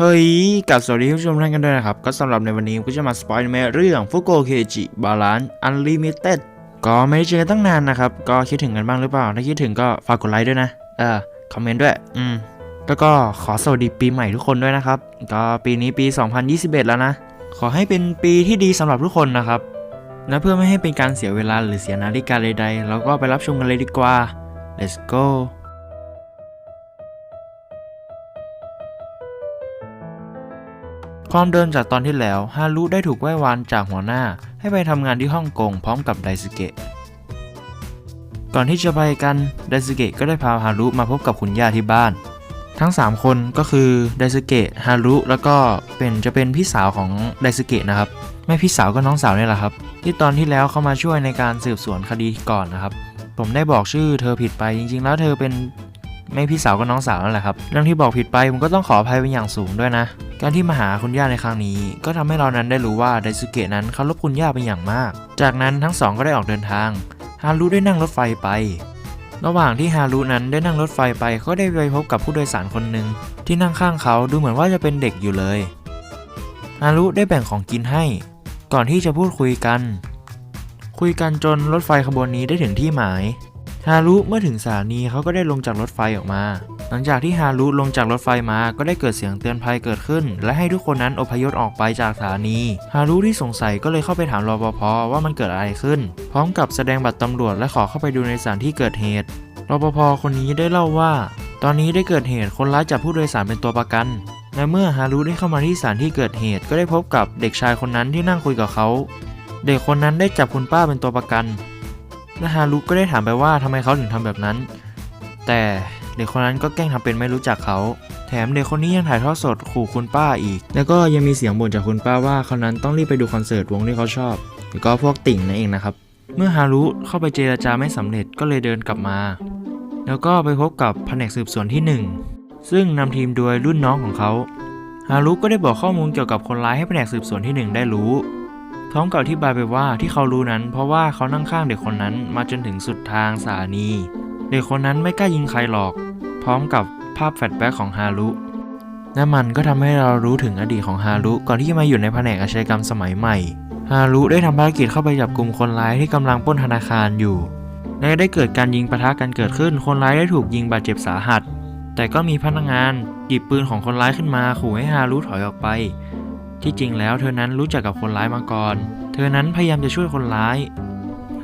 เฮ้ยกับสวัสดีผู้ชมท่านกันด้วยนะครับ ก็สำหรับในวันนี้ก็จะมาสปอยล์ในเรื่องฟุโกเคจิบาลานซ์อันลิมิเต็ดก็ไม่ได้เจอกันตั้งนานนะครับ ก็คิดถึงกันบ้างหรือเปล่า ถ้าคิดถึงก็ฝากกดไลค์ด้วยนะ เออ คอมเมนต์ด้วย อืม แล้วก็ขอสวัสดีปีใหม่ทุกคนด้วยนะครับ ก็ปีนี้ปี 2021 แล้วนะ ขอให้เป็นปีที่ดีสำหรับทุกคนนะครับและเพื่อไม่ให้เป็นการเสียเวลาหรือเสียนาฬิกาใดๆเราก็ไปรับชมกันเลยดีกว่า let's go ความเดิมจากตอนที่แล้วฮารุได้ถูกไหว้วานจากหัวหน้า ให้ไปทำงานที่ฮ่องกงพร้อมกับไดซึเกะ ก่อนที่จะไปกันไดซึเกะก็ได้พาฮารุมาพบกับคุณย่าที่บ้าน ทั้ง 3 คนก็คือไดซึเกะฮารุแล้วก็เป็นจะเป็นพี่สาวของไดซึเกะนะครับไม่พี่สาวก็น้องสาวนี่แหละครับ ที่ตอนที่แล้วเขามาช่วยในการสืบสวนคดีก่อนนะครับ ผมได้บอกชื่อเธอผิดไปจริงๆ แล้วเธอเป็น ไม่พี่สาวก็น้องสาวนั่นแหละครับ เรื่องที่บอกผิดไปผมก็ต้องขออภัยเป็นอย่างสูงด้วยนะ การที่มาหาคุณย่าในครั้งนี้ ก็ทำให้เรานั้นได้รู้ว่าไดซึเกะนั้นเคารพคุณย่าเป็นอย่างมาก จากนั้นทั้งสองก็ได้ออกเดินทาง ฮารุได้นั่งรถไฟไประหว่างที่ฮารุนั้นได้นั่งรถไฟไปก็ได้ไปพบกับผู้โดยสารคนหนึ่งที่นั่งข้างเขาดูเหมือนว่าจะเป็นเด็กอยู่เลย ฮารุได้แบ่งของกินให้ ก่อนที่จะพูดคุยกัน คุยกันจนรถไฟขบวนนี้ได้ถึงที่หมาย ฮารุเมื่อถึงสถานีเขาก็ได้ลงจากรถไฟออกมา หลังจากที่ฮารุลงจากรถไฟมาก็ได้เกิดเสียงเตือนภัยเกิดขึ้น และให้ทุกคนนั้นอพยพออกไปจากสถานีฮารุที่สงสัยก็เลยเข้าไปถามรปภว่ามันเกิดอะไรขึ้น พร้อมกับแสดงบัตรตำรวจและขอเข้าไปดูในสถานที่เกิดเหตุรปภคนนี้ได้เล่าว่า ตอนนี้ได้เกิดเหตุคนร้ายจับผู้โดยสารเป็นตัวประกันและเมื่อฮารุได้เข้ามาที่สถานที่เกิดเหตุก็ได้พบกับเด็กชายคนนั้นที่นั่งคุยกับเขา เด็กคนนั้นได้จับคุณป้าเป็นตัวประกัน และฮารุก็ได้ถามไปว่าทำไมเขาถึงทำแบบนั้น แต่เด็กคนนั้นก็แกล้งทำเป็นไม่รู้จักเขา แถมเด็กคนนี้ยังถ่ายทอดสดขู่คุณป้าอีก แล้วก็ยังมีเสียงบ่นจากคุณป้าว่าเขานั้นต้องรีบไปดูคอนเสิร์ตวงที่เขาชอบแล้วก็พวกติ่งนั่นเองนะครับ เมื่อฮารุเข้าไปเจรจาไม่สำเร็จก็เลยเดินกลับมา แล้วก็ไปพบกับแผนกสืบสวนที่หนึ่งซึ่งนำทีมโดยรุ่นน้องของเขาฮารุก็ได้บอกข้อมูลเกี่ยวกับคนร้ายให้แผนกสืบสวนที่หนึ่งได้รู้ พร้อมกับอธิบายไปว่าที่เขารู้นั้น เพราะว่าเขานั่งข้างเด็กคนนั้นมาจนถึงสุดทางสถานี เด็กคนนั้นไม่กล้ายิงใครหรอก พร้อมกับภาพแฟลชแบ็กของฮารุและมันก็ทำให้เรารู้ถึงอดีตของฮารุก่อนที่จะมาอยู่ในแผนกอาชญากรรมสมัยใหม่ ฮารุได้ทำภารกิจเข้าไปจับกลุ่มคนร้ายที่กำลังปล้นธนาคารอยู่ และได้เกิดการยิงปะทะกันเกิดขึ้น คนร้ายได้ถูกยิงบาดเจ็บสาหัส แต่ก็มีพนักงานหยิบปืนของคนร้ายขึ้นมาขู่ให้ฮารุถอยออกไป ที่จริงแล้วเธอนั้นรู้จักกับคนร้ายมาก่อน เธอนั้นพยายามจะช่วยคนร้าย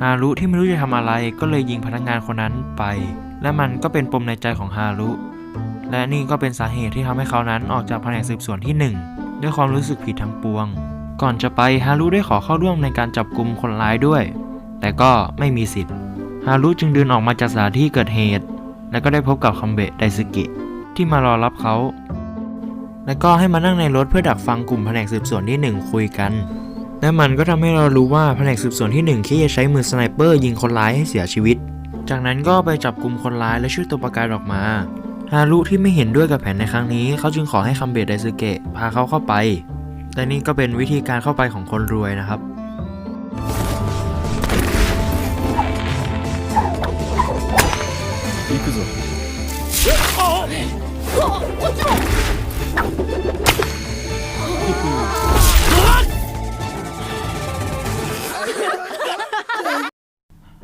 ฮารุที่ไม่รู้จะทำอะไรก็เลยยิงพนักงานคนนั้นไป และมันก็เป็นปมในใจของฮารุ และนี่ก็เป็นสาเหตุที่ทำให้เขานั้นออกจากแผนกสืบสวนที่หนึ่งด้วยความรู้สึกผิดทั้งปวง ก่อนจะไปฮารุได้ขอเข้าร่วมในการจับกลุ่มคนร้ายด้วย แต่ก็ไม่มีสิทธิ์ ฮารุจึงเดินออกมาจากสถานที่เกิดเหตุ และก็ได้พบกับคัมเบะไดซึกะที่มารอรับเขา และก็ให้มานั่งในรถเพื่อดักฟังกลุ่มแผนกสืบสวนที่ 1 คุยกัน และมันก็ทำให้เรารู้ว่าแผนกสืบสวนที่1ที่จะใช้มือสไนเปอร์ยิงคนร้ายให้เสียชีวิต จากนั้นก็ไปจับกลุ่มคนร้ายและช่วยตัวประกันออกมา ฮารุที่ไม่เห็นด้วยกับแผนในครั้งนี้ เขาจึงขอให้คัมเบะไดซึเกะพาเขาเข้าไป และนี่ก็เป็นวิธีการเข้าไปของคนรวยนะครับ 行くぞ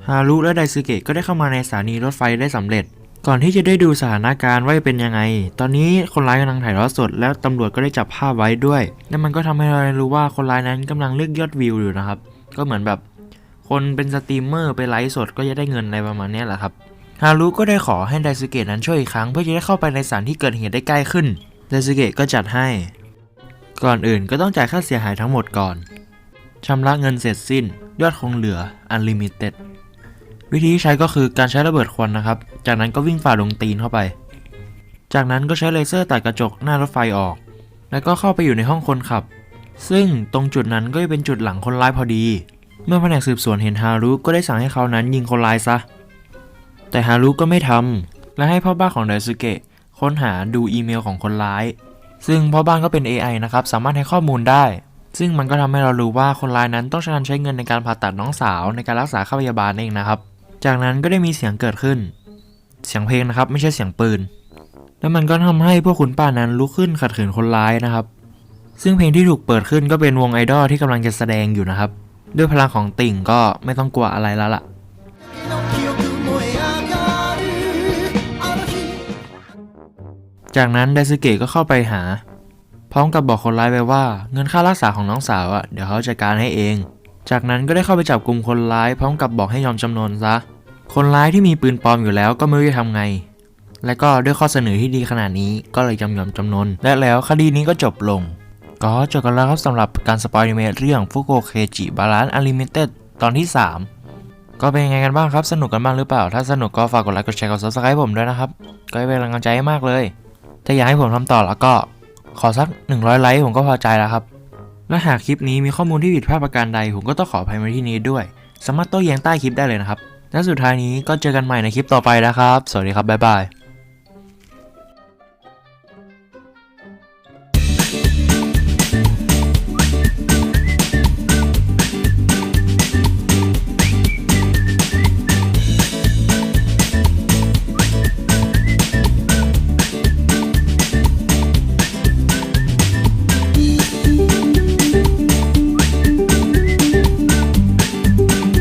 ฮารุและไดซึเกะก็ได้เข้ามาในสถานีรถไฟได้สำเร็จ ก่อนที่จะได้ดูสถานการณ์ว่าเป็นยังไง ตอนนี้คนร้ายกำลังถ่ายทอดสด แล้วตำรวจก็ได้จับภาพไว้ด้วยและมันก็ทำให้เรารู้ว่าคนร้ายนั้นกำลังเลือกยอดวิวอยู่นะครับ ก็เหมือนแบบ คนเป็นสตรีมเมอร์ไปไลฟ์สดก็จะได้เงินอะไรประมาณนี้แหละครับฮารุก็ได้ขอให้ไดซึเกะนั้นช่วยอีกครั้งเพื่อจะได้เข้าไปในสถานที่เกิดเหตุได้ใกล้ขึ้น ไดซึเกะก็จัดให้ ก่อนอื่นก็ต้องจ่ายค่าเสียหายทั้งหมดก่อนชำระเงินเสร็จสิ้น ยอดคงเหลือ Unlimited วิธีที่ใช้ก็คือการใช้ระเบิดควันนะครับ จากนั้นก็วิ่งฝ่าดงตีนเข้าไป จากนั้นก็ใช้เลเซอร์ตัดกระจกหน้ารถไฟออก แล้วก็เข้าไปอยู่ในห้องคนขับ ซึ่งตรงจุดนั้นก็จะเป็นจุดหลังคนร้ายพอดี เมื่อแผนกสืบสวนเห็นฮารุก็ได้สั่งให้เขานั้นยิงคนร้ายซะ แต่ฮารุก็ไม่ทำและให้พ่อบ้าของไดซึเกะ ค้นหาดูอีเมลของคนร้าย ซึ่งพ่อบ้านก็เป็น AI นะครับ สามารถให้ข้อมูลได้ ซึ่งมันก็ทำให้เรารู้ว่าคนร้ายนั้นต้องการใช้เงินในการผ่าตัดน้องสาวในการรักษาค่าพยาบาลเองนะครับ จากนั้นก็ได้มีเสียงเกิดขึ้น เสียงเพลงนะครับ ไม่ใช่เสียงปืน แล้วมันก็ทำให้พวกคุณป้านั้นลุกขึ้นขัดขืนคนร้ายนะครับ ซึ่งเพลงที่ถูกเปิดขึ้นก็เป็นวงไอดอลที่กำลังจะแสดงอยู่นะครับ ด้วยพลังของติ่งก็ไม่ต้องกลัวอะไรแล้วล่ะ จากนั้นไดซึเกะก็เข้าไปหา พร้อมกับบอกคนร้ายไปว่าเงินค่ารักษาของน้องสาวอะเดี๋ยวเขาจัดการให้เอง จากนั้นก็ได้เข้าไปจับกลุ่มคนร้าย พร้อมกับบอกให้ยอมจำนนซะ คนร้ายที่มีปืนปลอมอยู่แล้วก็ไม่รู้จะทำไง และก็ด้วยข้อเสนอที่ดีขนาดนี้ก็เลยจำยอมจำนน และแล้วคดีนี้ก็จบลง ก็จบกันแล้วครับสำหรับการสปอยนิเมเรื่องฟุโกเคจิบาลานซ์อลิมิเต็ดตอนที่ 3ก็เป็นยังไงกันบ้างครับ สนุกกันบ้างหรือเปล่า ถ้าสนุกก็ฝากกดไลค์ กดแชร์ กด subscribe ผมด้วยนะครับ ก็เป็นกำลังใจให้มากเลย ถ้าอยากให้ผมทำต่อแล้วก็ขอสัก 100 ไลค์ผมก็พอใจแล้วครับ และหากคลิปนี้มีข้อมูลที่ผิดพลาดประการใด ผมก็ต้องขออภัยมาที่นี้ด้วย สามารถโต้แย้งใต้คลิปได้เลยนะครับ และสุดท้ายนี้ก็เจอกันใหม่ในคลิปต่อไปนะครับ สวัสดีครับบ๊ายบาย